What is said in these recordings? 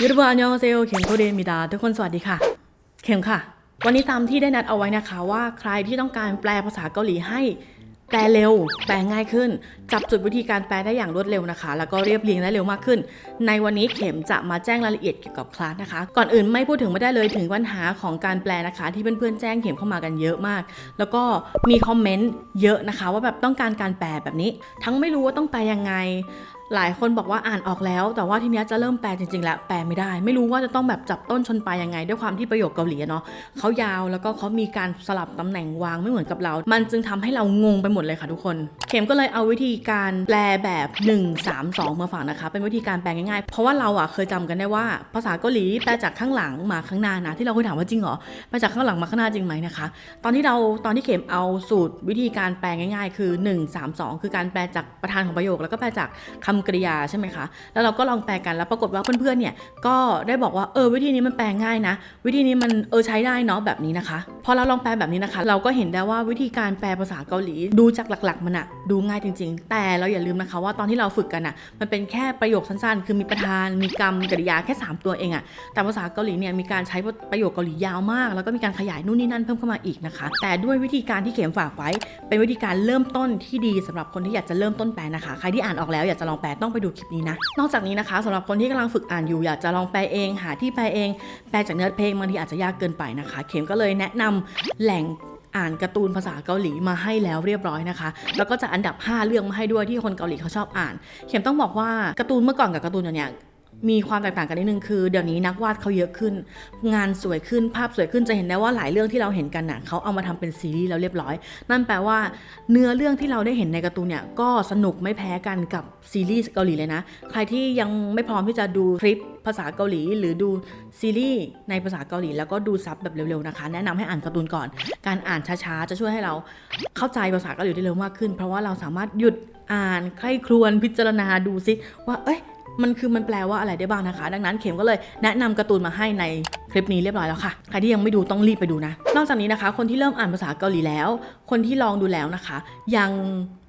ยูทูบเบอร์อันยองเซลเข็มโคเดมิดาทุกคนสวัสดีค่ะ เข็มค่ะ วันนี้ตามที่ได้นัดเอาไว้นะคะว่าใครที่ต้องการแปลภาษาเกาหลีให้แปลเร็ว แปลง่ายขึ้น จับจุดวิธีการแปลได้อย่างรวดเร็วนะคะ แล้วก็เรียบเรียงได้เร็วมากขึ้น ในวันนี้เข็มจะมาแจ้งรายละเอียดเกี่ยวกับคลาสนะคะ ก่อนอื่นไม่พูดถึงไม่ได้เลยถึงปัญหาของการแปลนะคะ ที่เพื่อนๆแจ้งเข็มเข้ามากันเยอะมาก แล้วก็มีคอมเมนต์เยอะนะคะ ว่าแบบต้องการการแปลแบบนี้ ทั้งไม่รู้ว่าต้องแปลยังไง หลายคนบอกว่าอ่านออกแล้ว แต่ว่าทีเนี้ยจะเริ่มแปลจริงๆแล้วแปลไม่ได้ ไม่รู้ว่าจะต้องแบบจับต้นชนปลายยังไง ด้วยความที่ประโยคเกาหลีเนาะเขายาวแล้วก็เขามีการสลับตำแหน่งวางไม่เหมือนกับเรา มันจึงทำให้เรางงไปหมดเลยค่ะทุกคน เข็มก็เลยเอาวิธีการแปลแบบ 1 3 2 มาฝากนะคะ เป็นวิธีการแปลง่ายๆ เพราะว่าเราอะเคยจำกันได้ว่า ภาษาเกาหลีแปลจากข้างหลังมาข้างหน้านะที่เราเคยถามว่าจริงเหรอแปลจากข้างหลังมาข้างหน้าจริงไหมนะคะ ตอนที่เราตอนที่เข็มเอาสูตรวิธีการแปลง่าย ๆ คือ 1 3 2 คือการแปลจากประธานของประโยคแล้วก็แปลจากคำกริยาใช่ไหมคะ แล้วเราก็ลองแปลกันแล้วปรากฏว่าเพื่อนๆเนี่ยก็ได้บอกว่าเออวิธีนี้มันแปลง่ายนะ วิธีนี้มันเออใช้ได้เนาะแบบนี้นะคะพอเราลองแปลแบบนี้นะคะ เราก็เห็นได้ว่าวิธีการแปลภาษาเกาหลี ดูจากหลักๆมันอะดูง่ายจริง ๆ แต่เราอย่าลืมนะคะว่าตอนที่เราฝึกกันอะมันเป็นแค่ประโยคสั้นๆ คือมีประธานมีกรรมกริยาแค่สามตัวเองอะแต่ภาษาเกาหลีเนี่ยมีการใช้ประโยคเกาหลียาวมาก แล้วก็มีการขยายนู่นนี่นั่นเพิ่มเข้ามาอีกนะคะ แต่ด้วยวิธีการที่เข็มฝากไว้ เป็นวิธีการเริ่มต้นที่ดีสำหรับคนที่อยากจะเริ่มต้นแปลนะคะ ใครที่อ่านออกแล้วอยากจะลองแปลต้องไปดูคลิปนี้นะ นอกจากนี้นะคะสำหรับคนที่กำลังฝึกอ่านอยู่อยากจะลองแปลเอง หาที่แปลเอง แปลจากเนื้อเพลงบางทีอาจจะยากเกินไปนะคะ เข็มก็เลยแนะนำแหล่งอ่านการ์ตูนภาษาเกาหลีมาให้แล้วเรียบร้อยนะคะ แล้วก็จะอันดับ 5 เรื่องมาให้ด้วยที่คนเกาหลีเขาชอบอ่าน เข็มต้องบอกว่าการ์ตูนเมื่อก่อนกับการ์ตูนเดี๋ยวนี้ มีความแตกต่างกันนิดนึงคือเดี๋ยวนี้นักวาดเขาเยอะขึ้น งานสวยขึ้นภาพสวยขึ้นจะเห็นได้ว่าหลายเรื่องที่เราเห็นกันน่ะเขาเอามาทำเป็นซีรีส์แล้วเรียบร้อย นั่นแปลว่า เนื้อเรื่องที่เราได้เห็นในการ์ตูนเนี่ยก็สนุกไม่แพ้กันกับซีรีส์เกาหลีเลยนะ ใครที่ยังไม่พร้อมที่จะดูคลิปภาษาเกาหลี หรือดูซีรีส์ในภาษาเกาหลี แล้วก็ดูซับแบบเร็วๆนะคะ แนะนำให้อ่านการ์ตูนก่อน การอ่านช้าๆจะช่วยให้เราเข้าใจภาษาเกาหลีได้เร็วมากขึ้น เพราะว่าเราสามารถหยุดอ่านใคร่ครวญพิจารณาดูซิว่าเอ้ย มันคือมันแปลว่าอะไรได้บ้างนะคะ ดังนั้นเข็มก็เลยแนะนำการ์ตูนมาให้ในคลิปนี้เรียบร้อยแล้วค่ะ ใครที่ยังไม่ดูต้องรีบไปดูนะ นอกจากนี้นะคะ คนที่เริ่มอ่านภาษาเกาหลีแล้ว คนที่ลองดูแล้วนะคะ ยัง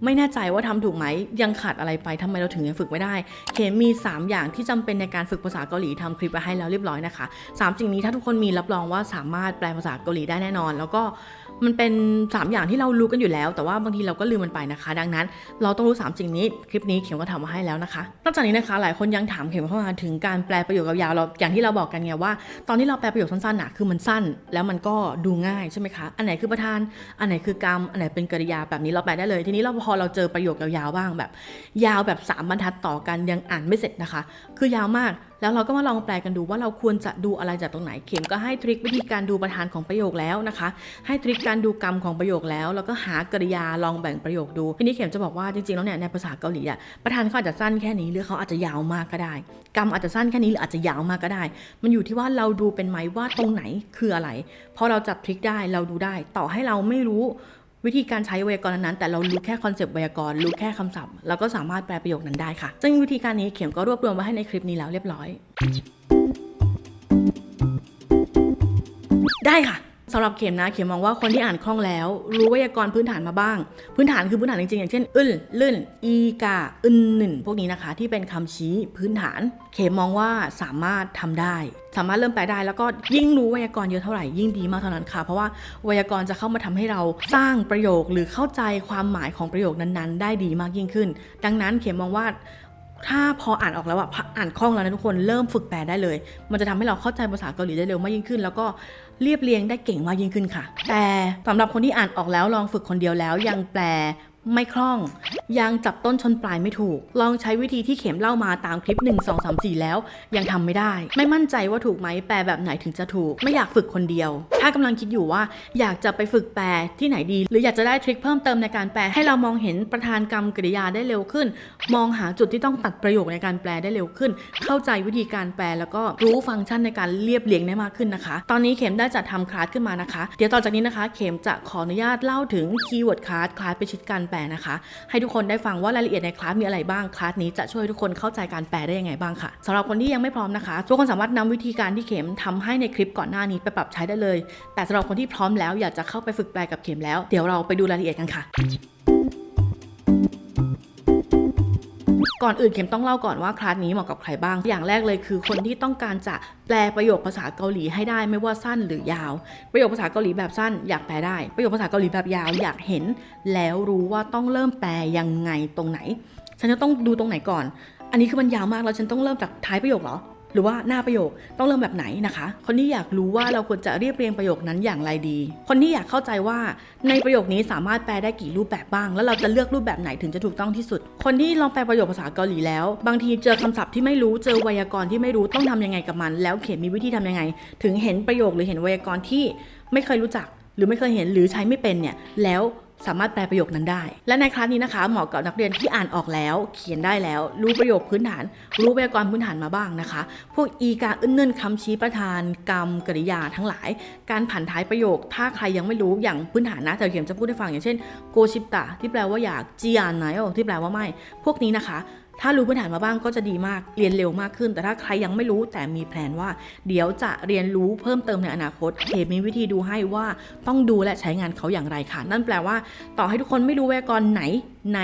ไม่แน่ใจว่าทำถูกไหม ยังขาดอะไรไปทำไมเราถึงยังฝึกไม่ได้ เข็มมี 3 อย่างที่จำเป็นในการฝึกภาษาเกาหลีทำคลิปไปให้แล้วเรียบร้อยนะคะสามสิ่งนี้ถ้าทุกคนมีรับรองว่าสามารถแปลภาษาเกาหลีได้แน่นอน แล้วก็ มันเป็น 3 อย่างที่เรารู้กันอยู่แล้ว แต่ว่าบางทีเราก็ลืมมันไปนะคะ ดังนั้น เราต้องรู้ 3 สิ่งนี้ คลิปนี้เข็มก็ทำมาให้แล้วนะคะ นอกจากนี้นะคะ หลายคนยังถามเข็มเข้ามาถึงการแปลประโยคยาวๆเราอย่างที่เราบอกกันไงว่า ตอนที่เราแปลประโยคสั้นๆน่ะคือมันสั้น แล้วมันก็ดูง่ายใช่ไหมคะ อันไหนคือประธาน อันไหนคือกรรม อันไหนเป็นกริยาแบบนี้เราแปลได้เลย ทีนี้เราพอเราเจอประโยคยาวๆบ้างแบบ ยาวแบบสามบรรทัดต่อกันยังอ่านไม่เสร็จนะคะ คือยาวมาก แล้วเราก็มาลองแปลกันดูว่าเราควรจะดูอะไรจากตรงไหน เข็มก็ให้ทริควิธีการดูประธานของประโยคแล้วนะคะ ให้ทริคการดูกรรมของประโยคแล้ว แล้วก็หากริยาลองแบ่งประโยคดู ทีนี้เข็มจะบอกว่าจริงๆแล้วเนี่ยในภาษาเกาหลีอะประธานเขาอาจจะสั้นแค่นี้หรือเขาอาจจะยาวมากก็ได้ กรรมอาจจะสั้นแค่นี้หรืออาจจะยาวมากก็ได้ มันอยู่ที่ว่าเราดูเป็นไหมว่าตรงไหนคืออะไรพอเราจับทริคได้เราดูได้ ต่อให้เราไม่รู้ วิธีการใช้ไวยากรณ์นั้นๆแต่เรารู้แค่คอนเซปต์ไวยากรณ์รู้แค่คำศัพท์เราก็สามารถแปลประโยคนั้นได้ค่ะ ซึ่งวิธีการนี้เข็มก็รวบรวมไว้ให้ในคลิปนี้แล้วเรียบร้อย ได้ค่ะ สำหรับเข็มนะเข็มมองว่าคนที่อ่านคล่องแล้ว รู้ไวยากรณ์พื้นฐานมาบ้าง พื้นฐานคือพื้นฐานจริงๆอย่างเช่นอึนลื่น อีกาอึนหนึ่นพวกนี้นะคะ ที่เป็นคำชี้พื้นฐาน เข็มมองว่าสามารถทำได้ สามารถเริ่มแปลได้แล้วก็ยิ่งรู้ไวยากรณ์เยอะเท่าไหร่ยิ่งดีมากเท่านั้นค่ะ เพราะว่าไวยากรณ์จะเข้ามาทำให้เราสร้างประโยคหรือเข้าใจความหมายของประโยคนั้นๆ ได้ดีมากยิ่งขึ้น ดังนั้นเข็มมองว่าถ้าพออ่านออกแล้วอะอ่านคล่องแล้วนะทุกคนเริ่มฝึกแปลได้เลย มันจะทำให้เราเข้าใจภาษาเกาหลีได้เร็วมากยิ่งขึ้น แล้วก็ เรียบเรียงได้เก่งมากยิ่งขึ้นค่ะ แต่สำหรับคนที่อ่านออกแล้วลองฝึกคนเดียวแล้วยังแปล ไม่คล่อง ยังจับต้นชนปลายไม่ถูก ลองใช้วิธีที่เข็มเล่ามาตามคลิป 1 2 3 4 แล้ว ยังทำไม่ได้ ไม่มั่นใจว่าถูกไหมแปลแบบไหนถึงจะถูก ไม่อยากฝึกคนเดียว ถ้ากำลังคิดอยู่ว่า อยากจะไปฝึกแปลที่ไหนดี หรืออยากจะได้ทริคเพิ่มเติมในการแปลให้เรามองเห็นประธานกรรมกริยาได้เร็วขึ้น มองหาจุดที่ต้องตัดประโยคในการแปลได้เร็วขึ้น เข้าใจวิธีการแปลแล้วก็รู้ฟังก์ชันในการเรียบเรียงได้มากขึ้นนะคะ ตอนนี้เข็มได้จัดทำคลาสขึ้นมานะคะ เดี๋ยวต่อจากนี้นะคะ เข็มจะขออนุญาตเล่าถึงคีย์เวิร์ดคลาสคลาสไปชิดการแปลนะคะ ให้ทุกคนได้ฟังว่ารายละเอียดในคลาสมีอะไรบ้างคลาสนี้จะช่วยทุกคนเข้าใจการแปลได้ยังไงบ้างค่ะสำหรับคนที่ยังไม่พร้อมนะคะ ทุกคนสามารถนำวิธีการที่เข็มทำให้ในคลิปก่อนหน้านี้ไปปรับใช้ได้เลย แต่สำหรับคนที่พร้อมแล้วอยากจะเข้าไปฝึกแปลกับเข็มแล้วเดี๋ยวเราไปดูรายละเอียดกันค่ะ ก่อนอื่นเข็มต้องเล่าก่อนว่าคลาสนี้เหมาะกับใครบ้าง อย่างแรกเลยคือคนที่ต้องการจะแปลประโยคภาษาเกาหลีให้ได้ไม่ว่าสั้นหรือยาว ประโยคภาษาเกาหลีแบบสั้นอยากแปลได้ ประโยคภาษาเกาหลีแบบยาวอยากเห็น แล้วรู้ว่าต้องเริ่มแปลยังไงตรงไหน ฉันจะต้องดูตรงไหนก่อน อันนี้คือมันยาวมากแล้วฉันต้องเริ่มจากท้ายประโยคเหรอ หรือว่าหน้าประโยคต้องเริ่มแบบไหนนะคะ คนที่อยากรู้ว่าเราควรจะเรียบเรียงประโยคนั้นอย่างไรดี คนที่อยากเข้าใจว่าในประโยคนี้สามารถแปลได้กี่รูปแบบบ้าง แล้วเราจะเลือกรูปแบบไหนถึงจะถูกต้องที่สุด คนที่ลองแปลประโยคภาษาเกาหลีแล้ว บางทีเจอคำศัพท์ที่ไม่รู้เจอไวยากรณ์ที่ไม่รู้ต้องทำยังไงกับมัน แล้วเขียนมีวิธีทำยังไง ถึงเห็นประโยคหรือเห็นไวยากรณ์ที่ไม่เคยรู้จัก หรือไม่เคยเห็นหรือใช้ไม่เป็นเนี่ยแล้ว สามารถแปลประโยคนั้นได้ และในคลาสนี้นะคะเหมาะกับนักเรียนที่อ่านออกแล้ว เขียนได้แล้ว รู้ประโยคพื้นฐาน รู้ไวยากรณ์พื้นฐานมาบ้างนะคะ พวกอีการอึ้นเนิ่นคำชี้ประธาน กรรมกริยาทั้งหลาย การผ่านท้ายประโยค ถ้าใครยังไม่รู้อย่างพื้นฐานนะแต่เขียนจะพูดให้ฟังอย่างเช่นโกชิปตะที่แปลว่าอยากจียานไนโอที่แปลว่าไม่ พวกนี้นะคะ ถ้ารู้พื้นฐานมาบ้างก็จะดีมากเรียนเร็วมากขึ้น แต่ถ้าใครยังไม่รู้แต่มีแผนว่า เดี๋ยวจะเรียนรู้เพิ่มเติมในอนาคตเขมมีวิธีดูให้ว่าต้องดูและใช้งานเขาอย่างไรค่ะ นั่นแปลว่า ต่อให้ทุกคนไม่รู้ไวกรไหนใน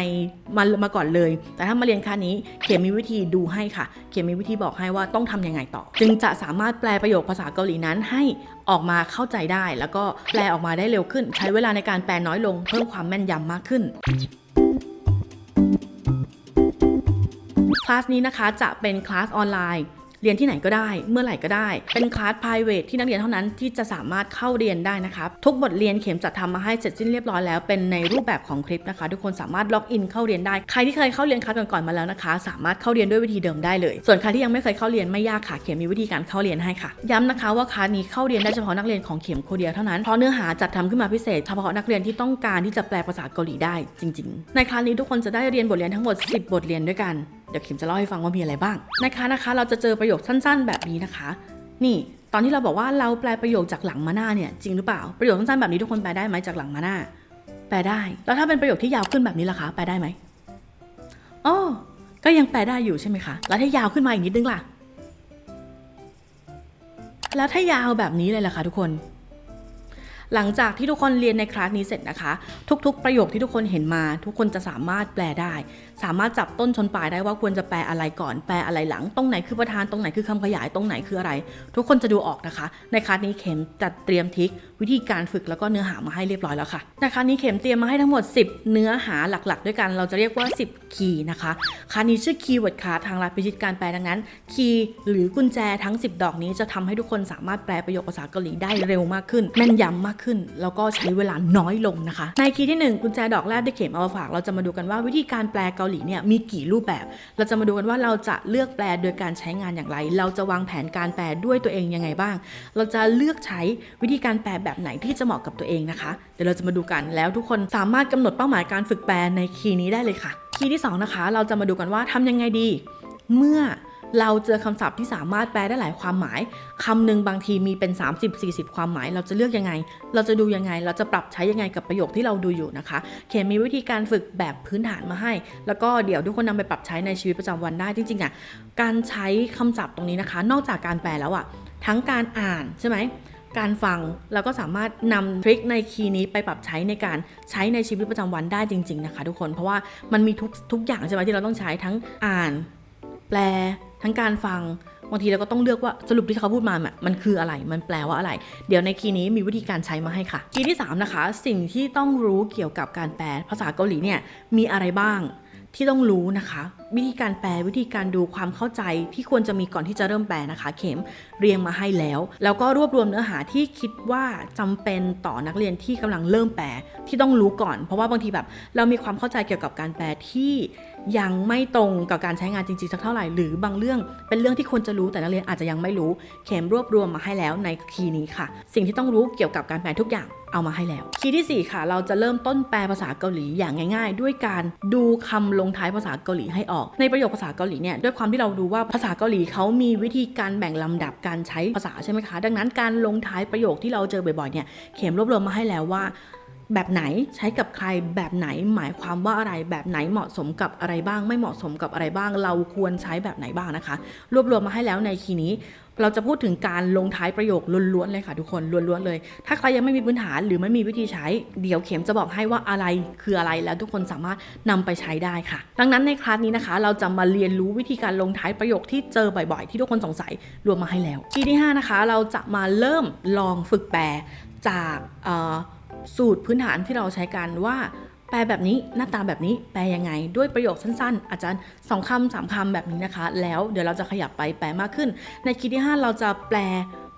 มามาก่อนเลย แต่ถ้ามาเรียนคานี้เขมมีวิธีดูให้ค่ะ เขมมีวิธีบอกให้ว่าต้องทำยังไงต่อ จึงจะสามารถแปลประโยคภาษาเกาหลีนั้นให้ออกมาเข้าใจได้ แล้วก็แปลออกมาได้เร็วขึ้น ใช้เวลาในการแปลน้อยลง เพิ่มความแม่นยำมากขึ้น ลาสนี้นะคะจะเป็นคลาสออนไลน์เรียนที่ไหนก็ได้ เมื่อไหร่ก็ได้ เป็นคลาส private ที่นักเรียนเท่านั้นที่จะสามารถเข้าเรียนได้นะครับทุกบทเรียนเข็มจัดทำมาให้เสร็จสิ้นเรียบร้อยแล้ว เป็นในรูปแบบของคลิปนะคะ ทุกคนสามารถล็อกอินเข้าเรียนได้ ใครที่เคยเข้าเรียนคลาสก่อนๆมาแล้วนะคะ สามารถเข้าเรียนด้วยวิธีเดิมได้เลย ส่วนใครที่ยังไม่เคยเข้าเรียนไม่ยากค่ะ เข็มมีวิธีการเข้าเรียนให้ค่ะ ย้ำนะคะว่าคลาสนี้เข้าเรียนได้เฉพาะนักเรียนของเข็มโคเดียเท่านั้น เพราะเนื้อหาจัดทำขึ้นมาพิเศษเฉพาะนักเรียนที่ต้องการที่จะแปลภาษาเกาหลีได้จริง ๆ ในคลาสนี้ทุกคนจะได้เรียนบทเรียนทั้งหมด 10 บทเรียนด้วยกัน เดี๋ยวเข็มจะเล่าให้ฟังว่ามีอะไรบ้างนะคะนะคะ เราจะเจอประโยคสั้นๆ แบบนี้นะคะ นี่ตอนที่เราบอกว่าเราแปลประโยคจากหลังมาหน้าเนี่ยจริงหรือเปล่าประโยคสั้นๆแบบนี้ทุกคนแปลได้ไหมจากหลังมาหน้า แปลได้ แล้วถ้าเป็นประโยคที่ยาวขึ้นแบบนี้ล่ะคะแปลได้ไหมอ๋อก็ยังแปลได้อยู่ใช่ไหมคะแล้วถ้ายาวขึ้นมาอีกนิดนึงล่ะ แล้วถ้ายาวแบบนี้เลยล่ะคะทุกคน หลังจากที่ทุกคนเรียนในคลาสนี้เสร็จนะคะ ทุก ๆ ประโยคที่ทุกคนเห็นมา ทุกคนจะสามารถแปลได้ สามารถจับต้นชนปลายได้ว่าควรจะแปลอะไรก่อน แปลอะไรหลัง ตรงไหนคือประธาน ตรงไหนคือคำขยาย ตรงไหนคืออะไร ทุกคนจะดูออกนะคะ ในคลาสนี้เข็มจัดเตรียมทิค วิธีการฝึกแล้วก็เนื้อหามาให้เรียบร้อยแล้วค่ะในคลาสนี้เข็มเตรียมมาให้ทั้งหมด 10 เนื้อหาหลักๆ ด้วยกันเราจะเรียกว่า 10 คีย์นะคะคลานี้ชื่อคีย์เวิร์ดคลาทางรัฐพิชิตการแปลดังนั้น คีย์หรือกุญแจทั้ง 10 ดอกนี้จะทำให้ทุกคนสามารถแปลประโยคภาษาเกาหลีได้เร็วมากขึ้น แม่นยำมากขึ้น แล้วก็ใช้เวลาน้อยลงนะคะ ในคีย์ที่หนึ่งกุญแจดอกแรกที่เข็มเอามาฝากเราจะมาดูกันว่าวิธีการแปลเกาหลีเนี่ยมีกี่รูปแบบ เราจะมาดูกันว่าเราจะเลือกแปลโดยการใช้งานอย่างไร เราจะวางแผนการแปลด้วยตัวเองยังไงบ้าง เราจะเลือกใช้วิธีการแปลแบบแบบไหนที่จะเหมาะกับตัวเองนะคะ เดี๋ยวเราจะมาดูกันแล้วทุกคนสามารถกำหนดเป้าหมายการฝึกแปลในคีย์นี้ได้เลยค่ะ คีย์ที่สองนะคะ เราจะมาดูกันว่าทำยังไงดี เมื่อเราเจอคำศัพท์ที่สามารถแปลได้หลายความหมายคำหนึ่งบางทีมีเป็น 30-40 ความหมาย เราจะเลือกยังไง เราจะดูยังไง เราจะปรับใช้ยังไงกับประโยคที่เราดูอยู่นะคะเขียนมีวิธีการฝึกแบบพื้นฐานมาให้ แล้วก็เดี๋ยวทุกคนนำไปปรับใช้ในชีวิตประจำวันได้จริงๆอะการใช้คำศัพท์ตรงนี้นะคะ นอกจากการแปลแล้วอะทั้งการอ่านใช่ไหม การฟังเราก็สามารถนำทริคในคีย์นี้ไปปรับใช้ในการใช้ในชีวิตประจำวันได้จริง ๆนะคะ ทุกคนเพราะว่ามันมีทุกทุกอย่างใช่ไหมที่เราต้องใช้ทั้งอ่าน แปลทั้งการฟังบางทีเราก็ต้องเลือกว่าสรุปที่เขาพูดมาเนี่ยมันคืออะไร มันแปลว่าอะไร เดี๋ยวในคีย์นี้มีวิธีการใช้มาให้ค่ะ คีย์ที่ 3 นะคะ สิ่งที่ต้องรู้เกี่ยวกับการแปลภาษาเกาหลีเนี่ยมีอะไรบ้างที่ต้องรู้นะคะ วิธีการแปลวิธีการดูความเข้าใจที่ควรจะมีก่อนที่จะเริ่มแปลนะคะ เข็มเรียงมาให้แล้ว แล้วก็รวบรวมเนื้อหาที่คิดว่าจำเป็นต่อนักเรียนที่กำลังเริ่มแปลที่ต้องรู้ก่อน เพราะว่าบางทีแบบเรามีความเข้าใจเกี่ยวกับการแปลที่ยังไม่ตรงกับการใช้งานจริงๆสักเท่าไหร่ หรือบางเรื่องเป็นเรื่องที่ควรจะรู้แต่นักเรียนอาจจะยังไม่รู้ เข็มรวบรวมมาให้แล้วในคีย์นี้ค่ะ สิ่งที่ต้องรู้เกี่ยวกับการแปลทุกอย่างเอามาให้แล้ว คีย์ที่ 4 ค่ะ เราจะเริ่มต้นแปลภาษาเกาหลีอย่างง่าย ๆ ด้วยการดูคำลงท้ายภาษาเกาหลีให้ออกในประโยคภาษาเกาหลีเนี่ยด้วยความที่เราดูว่าภาษาเกาหลีเขามีวิธีการแบ่งลำดับการใช้ภาษาใช่ไหมคะ ดังนั้นการลงท้ายประโยคที่เราเจอบ่อยๆเนี่ยเข็มรวบรวมมาให้แล้วว่าแบบไหนใช้กับใครแบบไหนหมายความว่าอะไรแบบไหนเหมาะสมกับอะไรบ้าง ไม่เหมาะสมกับอะไรบ้าง เราควรใช้แบบไหนบ้างนะคะ รวบรวมมาให้แล้วในคีย์นี้ เราจะพูดถึงการลงท้ายประโยคล้วนๆเลยค่ะทุกคนล้วนๆเลย ถ้าใครยังไม่มีพื้นฐานหรือไม่มีวิธีใช้ เดี๋ยวเข็มจะบอกให้ว่าอะไรคืออะไรแล้วทุกคนสามารถนำไปใช้ได้ค่ะ ดังนั้นในคลาสนี้นะคะ เราจะมาเรียนรู้วิธีการลงท้ายประโยคที่เจอบ่อยๆ ที่ทุกคนสงสัยรวมมาให้แล้วทีที่ห้านะคะเราจะมาเริ่มลองฝึกแปลจากสูตรพื้นฐานที่เราใช้กันว่า แปลแบบนี้หน้าตาแบบนี้แปลยังไง ด้วยประโยคสั้นๆ อาจจะสองคำสามคำแบบนี้นะคะ แล้วเดี๋ยวเราจะขยับไปแปลมากขึ้น ในคลิปที่ 5 เราจะแปล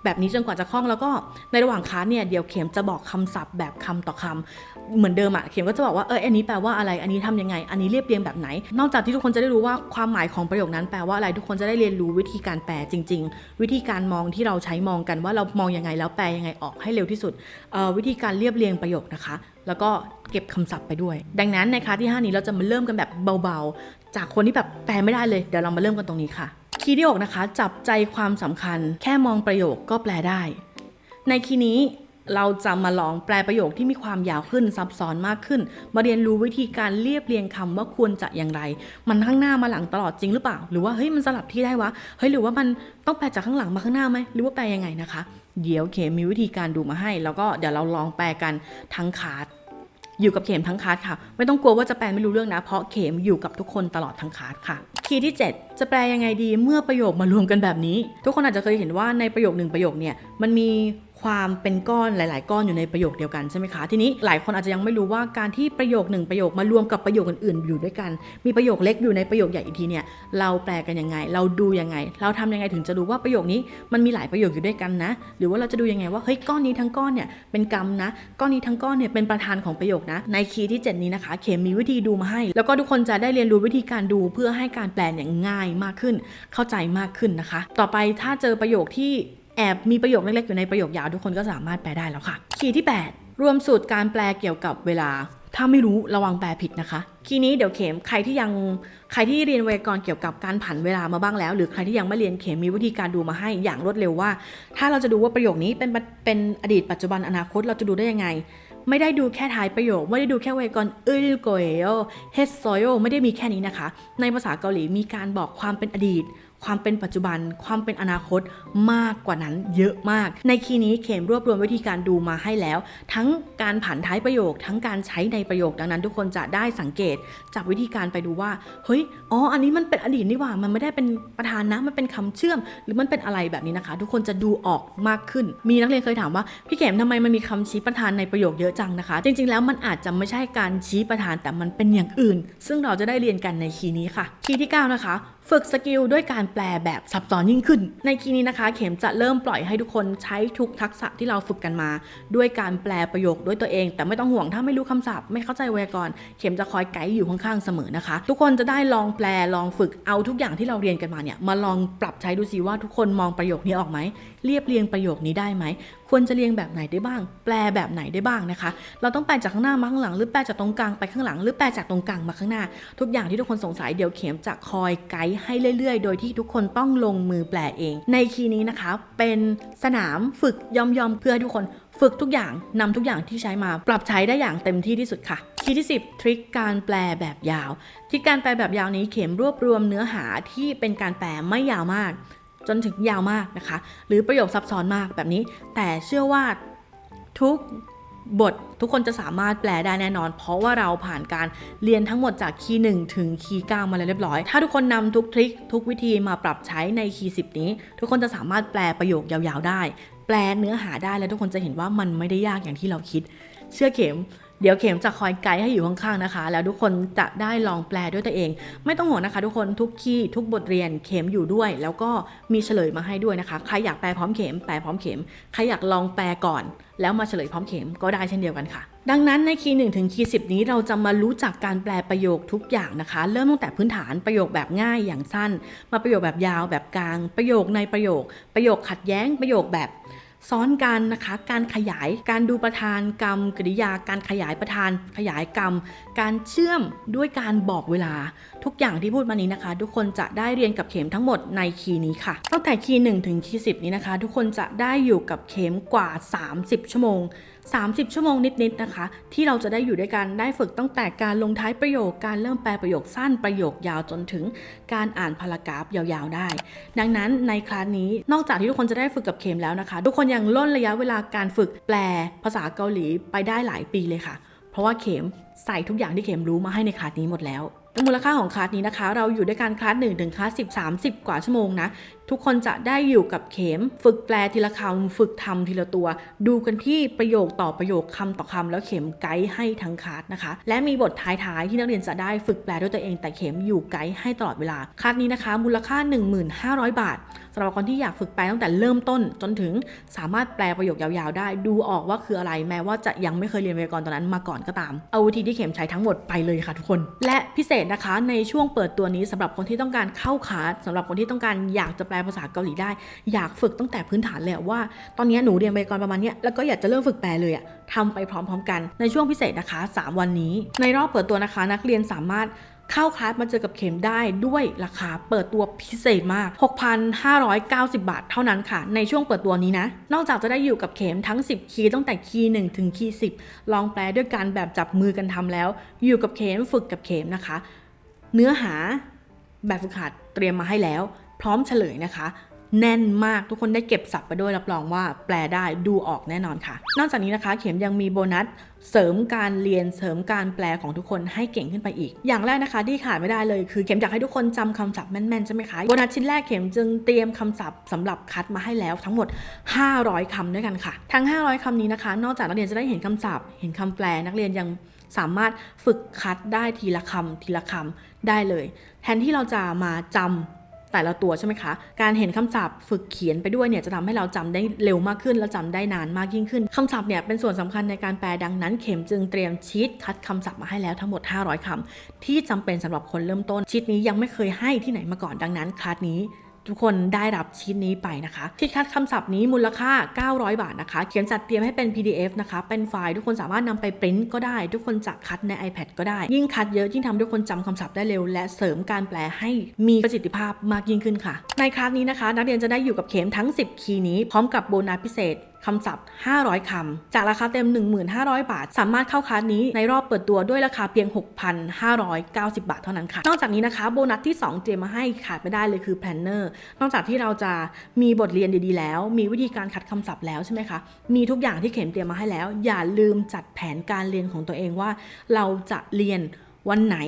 แบบนี้จนกว่าจะคล่องแล้วก็ในระหว่างคลาสเนี่ยเดี๋ยวเข็มจะบอกคำศัพท์แบบคำต่อคำเหมือนเดิมอะเข็มก็จะบอกว่าเอออันนี้แปลว่าอะไรอันนี้ทำยังไง อันนี้เรียบเรียงแบบไหน นอกจากที่ทุกคนจะได้รู้ว่าความหมายของประโยคนั้นแปลว่าอะไรทุกคนจะได้เรียนรู้วิธีการแปลจริง ๆ วิธีการมองที่เราใช้มองกันว่าเรามองยังไงแล้วแปลยังไงออกให้เร็วที่สุดวิธีการเรียบเรียงประโยคนะคะ แล้วก็เก็บคำศัพท์ไปด้วย ดังนั้นในคลาสที่ 5 นี้เราจะมาเริ่มกันแบบเบาๆ จากคนที่แบบแปลไม่ได้เลยเดี๋ยวเรามาเริ่มกันตรงนี้ค่ะ คีย์ที่6นะคะ จับใจความสำคัญ แค่มองประโยคก็แปลได้ ในคีย์นี้เราจะมาลองแปลประโยคที่มีความยาวขึ้นซับซ้อนมากขึ้น มาเรียนรู้วิธีการเรียบเรียงคำว่าควรจะอย่างไร มันข้างหน้ามาหลังตลอดจริงหรือเปล่า หรือว่าเฮ้ยมันสลับที่ได้วะ เฮ้ยหรือว่ามันต้องแปลจากข้างหลังมาข้างหน้าไหม หรือว่าแปลยังไงนะคะ เดี๋ยวเขมมีวิธีการดูมาให้ แล้วก็เดี๋ยวเราลองแปลกันทั้งคาดอยู่กับเข็มทั้งคาสค่ะ ไม่ต้องกลัวว่าจะแปลไม่รู้เรื่องนะ เพราะเข็มอยู่กับทุกคนตลอดทั้งคาสค่ะ คีย์ที่ 7 จะแปลยังไงดีเมื่อประโยคมารวมกันแบบนี้ ทุกคนอาจจะเคยเห็นว่าในประโยคหนึ่งประโยคเนี่ยมันมี ความเป็นก้อนหลาย ๆ ก้อนอยู่ในประโยคเดียวกันใช่ไหมคะทีนี้หลายคนอาจจะยังไม่รู้ว่าการที่ประโยคหนึ่งประโยคมารวมกับประโยคอื่น ๆ อยู่ด้วยกัน มีประโยคเล็กอยู่ในประโยคใหญ่อีกทีเนี่ยเราแปลกันยังไง เราดูยังไง เราทำยังไงถึงจะรู้ว่าประโยคนี้มันมีหลายประโยคอยู่ด้วยกันนะ หรือว่าเราจะดูยังไงว่าเฮ้ยก้อนนี้ทั้งก้อนเนี่ยเป็นกรรมนะก้อนนี้ทั้งก้อนเนี่ยเป็นประธานของประโยคนะ ในคีย์ที่ 7 นี้นะคะ เขมมีวิธีดูมาให้ แล้วก็ทุกคนจะได้เรียนรู้วิธีการดูเพื่อให้การแปลเนี่ยง่ายมากขึ้น เข้าใจมากขึ้นนะคะ ต่อไปถ้าเจอประโยคที่ แอบมีประโยคเล็กๆอยู่ในประโยคยาวทุกคนก็สามารถแปลได้แล้วค่ะ คีย์ที่ 8 รวมสูตรการแปลเกี่ยวกับเวลา ถ้าไม่รู้ระวังแปลผิดนะคะ คีย์นี้เดี๋ยวเข็มใครที่ยังใครที่เรียนไวยากรณ์เกี่ยวกับการผันเวลามาบ้างแล้ว หรือใครที่ยังไม่เรียนเข็มมีวิธีการดูมาให้อย่างรวดเร็วว่า ถ้าเราจะดูว่าประโยคนี้เป็นเป็นอดีตปัจจุบันอนาคตเราจะดูได้ยังไงไม่ได้ดูแค่ท้ายประโยค ไม่ได้ดูแค่ไวยากรณ์อึลโกเอลเฮสโซโยไม่ได้มีแค่นี้นะคะ ในภาษาเกาหลีมีการบอกความเป็นอดีต ความเป็นปัจจุบัน ความเป็นอนาคตมากกว่านั้นเยอะมาก ในคีย์นี้เข็มรวบรวมวิธีการดูมาให้แล้ว ทั้งการผันท้ายประโยค ทั้งการใช้ในประโยคดังนั้น ทุกคนจะได้สังเกตจากวิธีการไปดูว่าเฮ้ยอ๋ออันนี้มันเป็นอดีตนี่หว่า มันไม่ได้เป็นประธานนะมันเป็นคำเชื่อม หรือมันเป็นอะไรแบบนี้นะคะ ทุกคนจะดูออกมากขึ้น มีนักเรียนเคยถามว่าพี่เข็มทำไมมันมีคำชี้ประธานในประโยคเยอะจังนะคะ จริง ๆ แล้วมันอาจจะไม่ใช่การชี้ประธานแต่มันเป็นอย่างอื่น ซึ่งเราจะได้เรียนกันในคีย์นี้ค่ะ คีย์ที่ 9 นะคะ ฝึกสกิลด้วยการแปลแบบซับซ้อนยิ่งขึ้น ในคีนี้นะคะ เข็มจะเริ่มปล่อยให้ทุกคนใช้ทุกทักษะที่เราฝึกกันมา ด้วยการแปลประโยคด้วยตัวเอง แต่ไม่ต้องห่วงถ้าไม่รู้คำศัพท์ไม่เข้าใจไวยากรณ์เข็มจะคอยไกด์อยู่ข้างๆเสมอนะคะ ทุกคนจะได้ลองแปลลองฝึกเอาทุกอย่างที่เราเรียนกันมาเนี่ยมาลองปรับใช้ดูสิว่าทุกคนมองประโยคนี้ออกไหมเรียบเรียงประโยคนี้ได้ไหมควรจะเรียงแบบไหนได้บ้าง แปลแบบไหนได้บ้างนะคะ เราต้องแปลจากข้างหน้ามาข้างหลัง หรือแปลจากตรงกลางไปข้างหลัง หรือแปลจากตรงกลางมาข้างหน้า ทุกอย่างที่ทุกคนสงสัยเดี๋ยวเข็มจะคอยไกด์ให้เรื่อยๆ โดยที่ทุกคนต้องลงมือแปลเอง ในคีย์นี้นะคะเป็นสนามฝึกยอมๆเพื่อให้ทุกคนฝึกทุกอย่างนำทุกอย่างที่ใช้มาปรับใช้ได้อย่างเต็มที่ที่สุดค่ะคีย์ที่ 10 ทริคการแปลแบบยาวที่การแปลแบบยาวนี้เข็มรวบรวมเนื้อหาที่เป็นการแปลไม่ยาวมาก จนถึงยาวมากนะคะ หรือประโยคซับซ้อนมากแบบนี้ แต่เชื่อว่าทุก บททุกคนจะสามารถแปลได้แน่นอน เพราะว่าเราผ่านการเรียนทั้งหมดจากคีย์1ถึงคีย์9มาแล้วเรียบร้อย ถ้าทุกคนนำทุกทริคทุกวิธีมาปรับใช้ในคีย์10นี้ ทุกคนจะสามารถแปลประโยคยาวๆได้ แปลเนื้อหาได้และทุกคนจะเห็นว่ามันไม่ได้ยากอย่างที่เราคิด เชื่อเข็ม เดี๋ยวเข็มจะคอยไกด์ให้อยู่ข้างๆนะคะ แล้วทุกคนจะได้ลองแปลด้วยตัวเอง ไม่ต้องห่วงนะคะ ทุกคนทุกคีย์ทุกบทเรียนเข็มอยู่ด้วย แล้วก็มีเฉลยมาให้ด้วยนะคะ ใครอยากแปลพร้อมเข็มแปลพร้อมเข็มใครอยากลองแปลก่อน แล้วมาเฉลยพร้อมเข็มก็ได้เช่นเดียวกันค่ะ ดังนั้นในคีย์1ถึงคีย์10นี้เราจะมารู้จักการแปลประโยคทุกอย่างนะคะ เริ่มตั้งแต่พื้นฐานประโยคแบบง่ายอย่างสั้น มาประโยคแบบยาวแบบกลาง ประโยคในประโยค ประโยคขัดแย้งประโยคแบบ ซ้อนกันนะคะ การขยายการดูประธานกรรมกริยาการขยายประธาน ขยายกรรม การเชื่อมด้วยการบอกเวลา ทุกอย่างที่พูดมานี้นะคะ ทุกคนจะได้เรียนกับเข็มทั้งหมดในคีย์นี้ค่ะตั้งแต่คีย์1ถึงคีย์10นี้นะคะ ทุกคนจะได้อยู่กับเข็มกว่า 30 ชั่วโมง 30 ชั่วโมงนิดๆนะคะ ที่เราจะได้อยู่ด้วยกันได้ฝึกตั้งแต่การลงท้ายประโยค การเริ่มแปลประโยคสั้นประโยคยาวจนถึงการอ่านพารากราฟยาวๆได้ ดังนั้นในคลาสนี้นอกจากที่ทุกคนจะได้ฝึกกับเข็มแล้วนะคะ ทุกคนยังล่นระยะเวลาการฝึกแปลภาษาเกาหลีไปได้หลายปีเลยค่ะ เพราะว่าเข็มใส่ทุกอย่างที่เข็มรู้มาให้ในคลาสนี้หมดแล้วมูลค่าของคลาสนี้นะคะ เราอยู่ด้วยกันคลาส1ถึงคลาส10 30 กว่าชั่วโมงนะ ทุกคนจะได้อยู่กับเข็ม ฝึกแปลทีละคำฝึกทำทีละตัว ดูกันที่ประโยคต่อประโยคคำต่อคำแล้วเข็มไกด์ให้ทั้งคาสนะคะ และมีบทท้ายๆ ที่นักเรียนจะได้ฝึกแปลด้วยตัวเอง แต่เข็มอยู่ไกด์ให้ตลอดเวลาคลาสนี้นะคะ มูลค่า 1500 บาทสำหรับคนที่อยากฝึกแปลตั้งแต่เริ่มต้นจนถึงสามารถแปลประโยคยาวๆ ได้ ดูออกว่าคืออะไรแม้ว่าจะยังไม่เคยเรียนไวยากรณ์ตอนนั้นมาก่อนก็ตาม เอาวิธีที่เข็มใช้ทั้งหมดไปเลยค่ะทุกคน และพิเศษนะคะในช่วงเปิดตัวนี้สำหรับคนที่ต้องการเข้าคลาสสำหรับคนที่ต้องการอยากจะแปลภาษาเกาหลีได้ อยากฝึกตั้งแต่พื้นฐานเลยว่า ตอนนี้หนูเรียนไวยากรณ์ประมาณนี้แล้วก็อยากจะเริ่มฝึกแปลเลยอะทำไปพร้อมๆ กันในช่วงพิเศษนะคะ 3 วันนี้ ในรอบเปิดตัวนะคะ นักเรียนสามารถเข้าคลาสมาเจอกับเข็มได้ด้วยราคาเปิดตัวพิเศษมาก 6,590 บาทเท่านั้นค่ะ ในช่วงเปิดตัวนี้นะ นอกจากจะได้อยู่กับเข็มทั้ง 10 คีย์ตั้งแต่คีย์1ถึงคีย์10 ลองแปลด้วยการแบบจับมือกันทำแล้ว อยู่กับเข็มฝึกกับเข็มนะคะ เนื้อหาแบบฝึกหัดเตรียมมาให้แล้ว พร้อมเฉลยนะคะ แน่นมากทุกคนได้เก็บศัพท์ไปด้วยรับรองว่าแปลได้ดูออกแน่นอนค่ะ นอกจากนี้นะคะ เข็มยังมีโบนัสเสริมการเรียนเสริมการแปลของทุกคนให้เก่งขึ้นไปอีก อย่างแรกนะคะที่ขาดไม่ได้เลยคือเข็มอยากให้ทุกคนจำคำศัพท์แม่นๆใช่ไหมคะโบนัสชิ้นแรกเข็มจึงเตรียมคำศัพท์สำหรับคัดมาให้แล้วทั้งหมด 500คำด้วยกันค่ะ ทั้ง 500คำนี้นะคะ นอกจากนักเรียนจะได้เห็นคำศัพท์ เห็นคำแปลนักเรียนยังสามารถฝึกคัดได้ทีละคำทีละคำได้เลย แทนที่เราจะมาจำ แต่ละตัวใช่ไหมคะ การเห็นคำศัพท์ฝึกเขียนไปด้วยเนี่ยจะทำให้เราจำได้เร็วมากขึ้นและจำได้นานมากยิ่งขึ้นคำศัพท์เนี่ยเป็นส่วนสำคัญในการแปลดังนั้น เข็มจึงเตรียมชีตคัดคำศัพท์มาให้แล้วทั้งหมด 500คำที่จำเป็นสำหรับคนเริ่มต้นชีตนี้ยังไม่เคยให้ที่ไหนมาก่อนดังนั้นคลาสนี้ ทุกคนได้รับชีตนี้ไปนะคะชีตคัดคำศัพท์นี้มูลค่า 900 บาทนะคะ เขียนจัดเตรียมให้เป็น PDF นะคะ เป็นไฟล์ทุกคนสามารถนำไปปริ้นก็ได้ ทุกคนจะคัดใน iPad ก็ได้ ยิ่งคัดเยอะยิ่งทำทุกคนจำคำศัพท์ได้เร็ว และเสริมการแปลให้มีประสิทธิภาพมากยิ่งขึ้นค่ะ ในคลาสนี้นะคะ นักเรียนจะได้อยู่กับเข็มทั้ง 10 คีย์นี้พร้อมกับโบนัสพิเศษ คำศัพท์ 500 คำ จากราคาเต็ม 1500 บาท สามารถเข้าคลาสนี้ในรอบเปิดตัวด้วยราคาเพียง 6,590 บาทเท่านั้นค่ะ นอกจากนี้นะคะโบนัสที่ 2 เตรียมมาให้ขาดไม่ได้เลยคือแพลนเนอร์ นอกจากที่เราจะมีบทเรียนดีๆแล้ว มีวิธีการคัดคำศัพท์แล้วใช่ไหมคะ มีทุกอย่างที่เข็มเตรียมมาให้แล้ว อย่าลืมจัดแผนการเรียนของตัวเองว่า เราจะเรียนวันไหน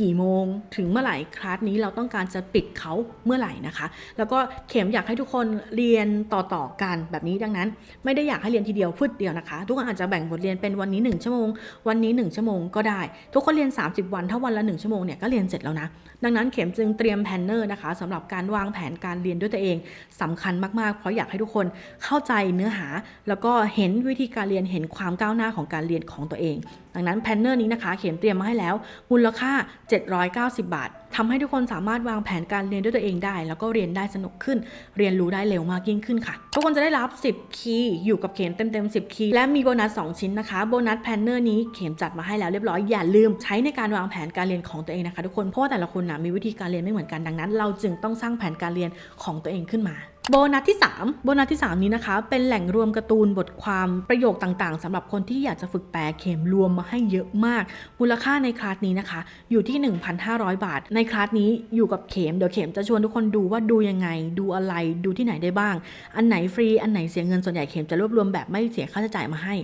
กี่โมง ถึงเมื่อไหร่คลาสนี้เราต้องการจะปิดเขาเมื่อไหร่นะคะ แล้วก็เข็มอยากให้ทุกคนเรียนต่อๆกันแบบนี้ดังนั้น ไม่ได้อยากให้เรียนทีเดียวพืดเดียวนะคะ ทุกคนอาจจะแบ่งบทเรียนเป็นวันนี้ 1 ชั่วโมง วันนี้ 1 ชั่วโมงก็ได้ ทุกคนเรียน 30 วันถ้าวันละ 1 ชั่วโมงเนี่ยก็เรียนเสร็จแล้วนะ ดังนั้นเข็มจึงเตรียมแพนเนอร์นะคะสำหรับการวางแผนการเรียนด้วยตัวเองสำคัญมากๆ เพราะอยากให้ทุกคนเข้าใจเนื้อหา แล้วก็เห็นวิธีการเรียนเห็นความก้าวหน้าของการเรียนของตัวเอง ดังนั้นแพนเนอร์นี้นะคะ เข็มเตรียมมาให้แล้วมูลค่า790 บาททำให้ทุกคนสามารถวางแผนการเรียนด้วยตัวเองได้ แล้วก็เรียนได้สนุกขึ้น เรียนรู้ได้เร็วมากยิ่งขึ้นค่ะ ทุกคนจะได้รับ 10 คีย์อยู่กับเข็มเต็มๆ 10 คีย์และมีโบนัส 2 ชิ้นนะคะ โบนัสแพนเนอร์นี้เข็มจัดมาให้แล้วเรียบร้อย อย่าลืมใช้ในการวางแผนการเรียนของตัวเองนะคะ ทุกคน เพราะว่าแต่ละคนนะมีวิธีการเรียนไม่เหมือนกัน ดังนั้น เราจึงต้องสร้างแผนการเรียนของตัวเองขึ้นมา โบนัสที่ 3 โบนัสที่ 3 นี้นะคะ เป็นแหล่งรวมการ์ตูนบทความประโยคต่างๆสำหรับคนที่อยากจะฝึกแปลเข็มรวมมาให้เยอะมาก มูลค่าในคลาสนี้นะคะ อยู่ที่ 1,500 บาท ในคลาสนี้อยู่กับเข็มเดี๋ยวเข็มจะชวนทุกคนดูว่าดูยังไง ดูอะไรดูที่ไหนได้บ้าง อันไหนฟรีอันไหนเสียเงินส่วนใหญ่เข็มจะรวบรวมแบบไม่เสียค่าใช้จ่ายมาให้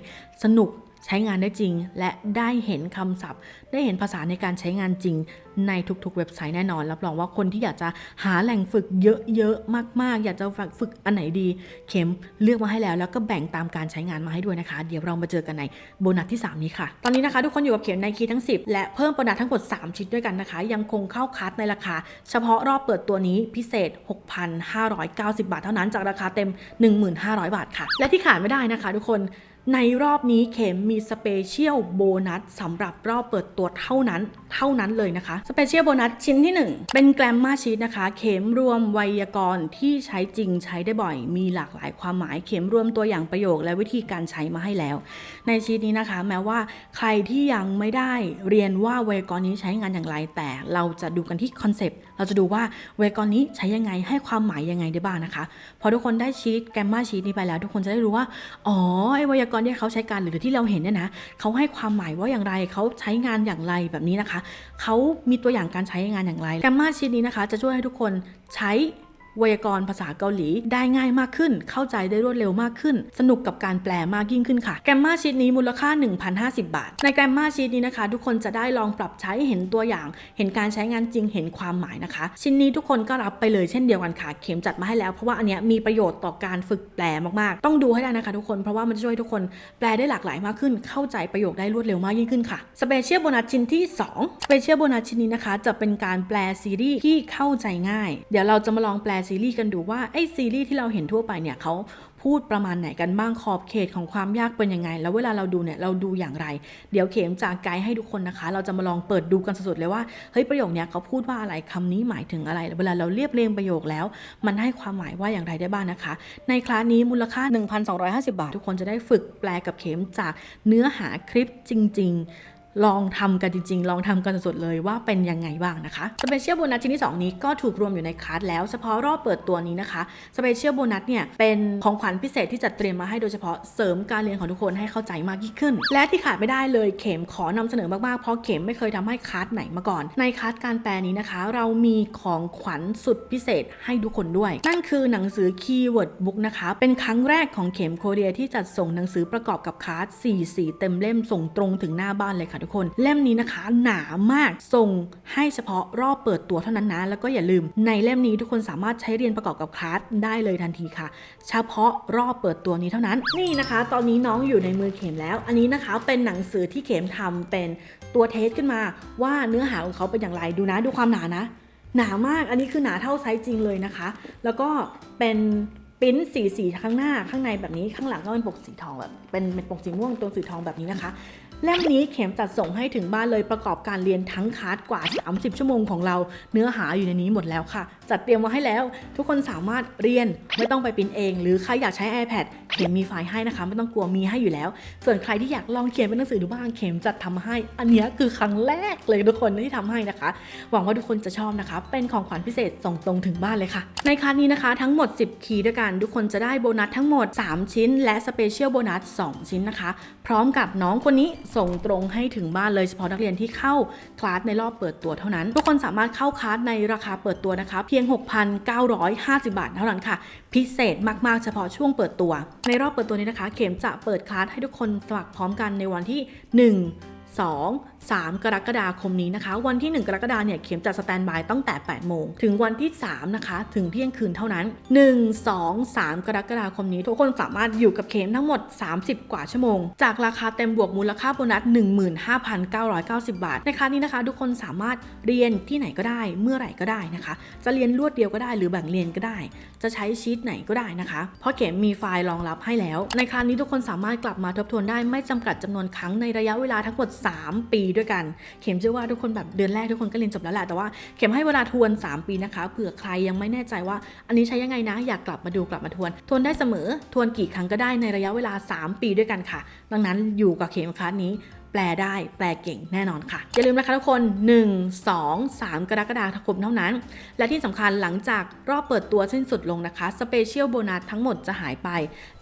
สนุก ใช้งานได้จริง และได้เห็นคำศัพท์ ได้เห็นภาษาในการใช้งานจริง ในทุกๆ เว็บไซต์แน่นอน รับรองว่าคนที่อยากจะหาแหล่งฝึกเยอะๆ มากๆ อยากจะฝึกอันไหนดี เข็มเลือกมาให้แล้ว แล้วก็แบ่งตามการใช้งานมาให้ด้วยนะคะ เดี๋ยวเรามาเจอกันในโบนัสที่ 3 นี้ค่ะ ตอนนี้นะคะทุกคนอยู่กับเข็มในคีทั้ง 10 และเพิ่มโบนัสทั้งหมด 3 ชิ้นด้วยกันนะคะ ยังคงเข้าคัสในราคา เฉพาะรอบเปิดตัวนี้พิเศษ 6,590 บาท เท่านั้นจากราคาเต็ม 1,500บาทค่ะ และที่ขาดไม่ได้นะคะทุกคน ในรอบนี้เข็มมีสเปเชียลโบนัสสำหรับรอบเปิดตัวเท่านั้นเท่านั้นเลยนะคะสเปเชียลโบนัสชิ้นที่ 1 เป็นแกรมมาชีตนะคะ เข็มรวมไวยากรณ์ที่ใช้จริงใช้ได้บ่อย มีหลากหลายความหมายเข็มรวมตัวอย่างประโยคและวิธีการใช้มาให้แล้ว ในชีตนี้นะคะ แม้ว่าใครที่ยังไม่ได้เรียนว่าไวยากรณ์นี้ใช้งานอย่างไร แต่เราจะดูกันที่คอนเซปต์เราจะดูว่าไวยากรณ์นี้ใช้ยังไงให้ความหมายยังไงได้บ้างนะคะพอทุกคนได้ชีตแกรมมาชีตนี้ไปแล้ว ทุกคนจะได้รู้ว่าอ๋อไอไวยากกรณ์ที่เขาใช้การหรือที่เราเห็นเนี่ยนะเขาให้ความหมายว่าอย่างไรเขาใช้งานอย่างไรแบบนี้นะคะเขามีตัวอย่างการใช้งานอย่างไรแกรมมาชีตนี้นะคะ จะช่วยให้ทุกคนใช้ ไวยากรณ์ภาษาเกาหลีได้ง่ายมากขึ้น เข้าใจได้รวดเร็วมากขึ้น สนุกกับการแปลมากยิ่งขึ้นค่ะ แกรมมาชีตนี้มูลค่า 1,050 บาท ในแกรมมาชีตนี้นะคะ ทุกคนจะได้ลองปรับใช้เห็นตัวอย่าง เห็นการใช้งานจริงเห็นความหมายนะคะ ชิ้นนี้ทุกคนก็รับไปเลยเช่นเดียวกันค่ะ เข็มจัดมาให้แล้วเพราะว่าอันเนี้ยมีประโยชน์ต่อการฝึกแปลมากๆ ต้องดูให้ได้นะคะทุกคนเพราะว่ามันจะช่วยทุกคนแปลได้หลากหลายมากขึ้น เข้าใจประโยคได้รวดเร็วมากยิ่งขึ้นค่ะสเปเชียลโบนัสชิ้นที่2สเปเชียลโบนัสชิ้นนี้นะคะ จะเป็นการแปลซีรีส์ที่เข้าใจง่าย เดี๋ยวเราจะมาลองแปลซีรีส์กันดูว่าไอ้ซีรีส์ที่เราเห็นทั่วไปเนี่ยเขาพูดประมาณไหนกันบ้างขอบเขตของความยากเป็นยังไง แล้วเวลาเราดูเนี่ยเราดูอย่างไร เดี๋ยวเข็มจะไกด์ให้ทุกคนนะคะ เราจะมาลองเปิดดูกันสดๆเลยว่าเฮ้ยประโยคเนี้ยเขาพูดว่าอะไรคำนี้หมายถึงอะไร เวลาเราเรียบเรียงประโยคแล้ว มันให้ความหมายว่าอย่างไรได้บ้างนะคะ ในคลาสนี้มูลค่า 1,250 บาท ทุกคนจะได้ฝึกแปลกับเข็มจากเนื้อหาคลิปจริง ๆ ลองทำกันจริง ๆ ลองทำกันสดๆเลยว่าเป็นยังไงบ้างนะคะสเปเชียลโบนัสชิ้นที่ 2 นี้ก็ถูกรวมอยู่ในคลาสแล้วเฉพาะรอบเปิดตัวนี้นะคะสเปเชียลโบนัสเนี่ยเป็นของขวัญพิเศษที่จัดเตรียมมาให้โดยเฉพาะเสริมการเรียนของทุกคนให้เข้าใจมากยิ่งขึ้น และที่ขาดไม่ได้เลยเข็มขอนำเสนอมากๆเพราะเข็มไม่เคยทำให้คลาสไหนมาก่อน ในคลาสการแปลนี้นะคะ เรามีของขวัญสุดพิเศษให้ทุกคนด้วย นั่นคือหนังสือคีย์เวิร์ดบุ๊กนะคะเป็นครั้งแรกของเข็มโคเรียที่จัดส่งหนังสือประกอบกับคลาส4สีเต็มเล่มส่งตรงถึงหน้าบ้านเลยค่ะทุกคน เล่มนี้นะคะ หนามากส่งให้เฉพาะรอบเปิดตัวเท่านั้นนะ แล้วก็อย่าลืมในเล่มนี้ทุกคนสามารถใช้เรียนประกอบกับคลาสได้เลยทันทีค่ะ เฉพาะรอบเปิดตัวนี้เท่านั้นนี่นะคะ ตอนนี้น้องอยู่ในมือเข็มแล้ว อันนี้นะคะเป็นหนังสือที่เข็มทำเป็นตัวเทสขึ้นมา ว่าเนื้อหาของเขาเป็นอย่างไรดูนะดูความหนานะหนามากอันนี้คือหนาเท่าไซส์จริงเลยนะคะ แล้วก็เป็นปริ้นสีสีข้างหน้าข้างในแบบนี้ข้างหลังก็เป็นปกสีทองแบบเป็นเป็นปกสีม่วงตัวสีทองแบบนี้นะคะ เล่มนี้เข็มจัดส่งให้ถึงบ้านเลยประกอบการเรียนทั้งคลาสกว่า 30 ชั่วโมงของเรา เนื้อหาอยู่ในนี้หมดแล้วค่ะ จัดเตรียมมาให้แล้ว ทุกคนสามารถเรียนไม่ต้องไปปริ้นเอง หรือใครอยากใช้ iPad เข็มมีไฟล์ให้นะคะ ไม่ต้องกลัวมีให้อยู่แล้ว ส่วนใครที่อยากลองเขียนเป็นหนังสือดูบ้างเข็มจัดทำมาให้ อันนี้คือครั้งแรกเลยทุกคนที่ทำให้นะคะ หวังว่าทุกคนจะชอบนะคะ เป็นของขวัญพิเศษส่งตรงถึงบ้านเลยค่ะ ในคลาสนี้นะคะ ทั้งหมด 10 คีย์ด้วยกันทุกคนจะได้โบนัสทั้งหมด 3 ชิ้น และสเปเชียลโบนัส2ชิ้นนะคะ พร้อมกับน้องคนนี้ส่งตรงให้ถึงบ้านเลยเฉพาะนักเรียนที่เข้าคลาสในรอบเปิดตัวเท่านั้น ทุกคนสามารถเข้าคลาสในราคาเปิดตัวนะคะ เพียง 6,950 บาทเท่านั้นค่ะ พิเศษมากๆ เฉพาะช่วงเปิดตัว ในรอบเปิดตัวนี้นะคะ เข็มจะเปิดคลาสให้ทุกคนสมัครพร้อมกันในวันที่ 1 2 3 กรกฎาคมนี้นะคะ วันที่ 1 กรกฎาเนี่ยเข็มจะสแตนบายตั้งแต่ 8 โมง ถึงวันที่ 3 นะคะ ถึงเที่ยงคืนเท่านั้น 1 2 3 กรกฎาคมนี้ ทุกคนสามารถอยู่กับเข็มทั้งหมด 30 กว่าชั่วโมง จากราคาเต็มบวกมูลค่าโบนัส 15,990 บาท ในครั้งนี้นะคะ ทุกคนสามารถเรียนที่ไหนก็ได้ เมื่อไหร่ก็ได้นะคะ จะเรียนรวดเดียวก็ได้ หรือแบ่งเรียนก็ได้ จะใช้ชีตไหนก็ได้นะคะ เพราะเข็มมีไฟล์รองรับให้แล้ว ในครั้งนี้ทุกคนสามารถกลับมาทบทวนได้ไม่จำกัดจำนวนครั้งในระยะเวลาทั้งหมด 3 ปีด้วยกัน เข็มเชื่อว่าทุกคนแบบเดือนแรกทุกคนก็เรียนจบแล้วแหละแต่ว่าเข็มให้เวลาทวน 3 ปีนะคะเผื่อใครยังไม่แน่ใจว่า อันนี้ใช้ยังไงนะ อยากกลับมาดูกลับมาทวน ทวนได้เสมอทวนกี่ครั้งก็ได้ในระยะเวลา 3 ปีด้วยกันค่ะ ดังนั้นอยู่กับเข็มคลาสนี้ แปลได้แปลเก่งแน่นอนค่ะ อย่าลืมนะคะทุกคน 1 2 3 กรกฎาคมเท่านั้น และที่สำคัญหลังจากรอบเปิดตัวสิ้นสุดลงนะคะสเปเชียลโบนัสทั้งหมดจะหายไป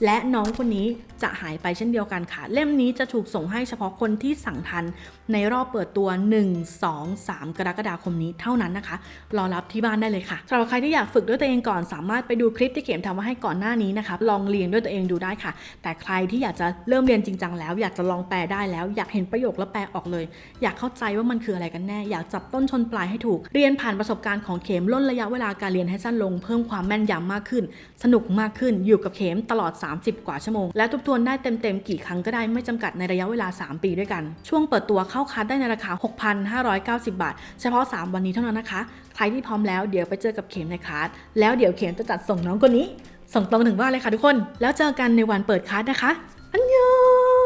และน้องคนนี้จะหายไปเช่นเดียวกันค่ะ เล่มนี้จะถูกส่งให้เฉพาะคนที่สั่งทัน ในรอบเปิดตัว 1 2 3 กรกฎาคมนี้เท่านั้นนะคะ รอรับที่บ้านได้เลยค่ะสำหรับใครที่อยากฝึกด้วยตัวเองก่อนสามารถไปดูคลิปที่เข็มทำมาให้ก่อนหน้านี้นะคะลองเรียนด้วยตัวเองดูได้ค่ะ แต่ใครที่อยากจะเริ่มเรียนจริงจังแล้ว อยากจะลองแปลได้แล้วอยากเห็นประโยคแล้วแปลออกเลย อยากเข้าใจว่ามันคืออะไรกันแน่ อยากจับต้นชนปลายให้ถูก เรียนผ่านประสบการณ์ของเข็มล่นระยะเวลาการเรียนให้สั้นลง เพิ่มความแม่นยำมากขึ้น สนุกมากขึ้น อยู่กับเข็มตลอด 30 กว่าชั่วโมง และทบทวนได้เต็มๆกี่ครั้งก็ได้ไม่จำกัดในระยะเวลา 3 ปีด้วยกัน ช่วงเปิดตัวเข้าคัดได้ในราคา 6,590 บาท เฉพาะ 3 วันนี้เท่านั้นนะคะ ใครที่พร้อมแล้วเดี๋ยวไปเจอกับเข็มในคลาสแล้วเดี๋ยวเข็มจะจัดส่งน้องคนนี้ ส่งตรงถึงบ้านเลยค่ะทุกคน แล้วเจอกันในวันเปิดคลาสนะคะ อันยอง